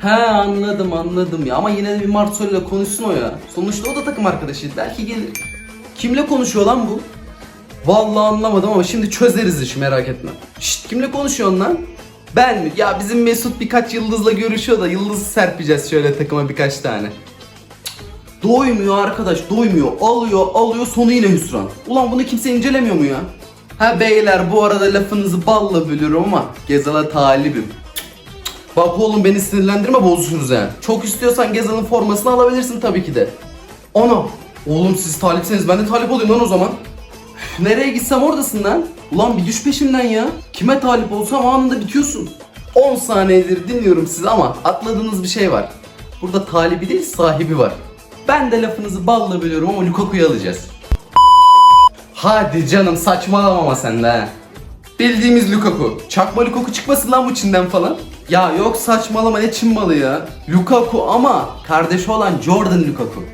He anladım anladım ya ama yine de bir Marcelo ile konuşsun o ya. Sonuçta o da takım arkadaşı. Belki gelir. Kimle konuşuyor lan bu? Vallahi anlamadım ama şimdi çözeriz işi merak etme. Şşt kimle konuşuyorsun lan? Ben mi? Ya bizim Mesut birkaç yıldızla görüşüyor da yıldız serpeceğiz şöyle takıma birkaç tane. Doymuyor arkadaş doymuyor. Alıyor alıyor sonu yine hüsran. Ulan bunu kimse incelemiyor mu ya? Ha beyler bu arada lafınızı balla bölüyorum ama Gezal'a talibim. Bak oğlum beni sinirlendirme bozuşuruz yani. Çok istiyorsan Gezal'ın formasını alabilirsin tabii ki de. Ana! Oğlum siz talipseniz ben de talip olayım lan o zaman. Nereye gitsem oradasın lan. Ulan bir düş peşimden ya. Kime talip olsam anında bitiyorsun. 10 saniyedir dinliyorum sizi ama atladığınız bir şey var. Burada talibi değil sahibi var. Ben de lafınızı balla bölüyorum ama Lukaku'yu alacağız. Hadi canım saçmalama ama sen de ha. Bildiğimiz Lukaku. Çakma Lukaku çıkmasın lan bu Çin'den falan. Ya yok saçmalama ne Çin malı ya. Lukaku ama kardeşi olan Jordan Lukaku.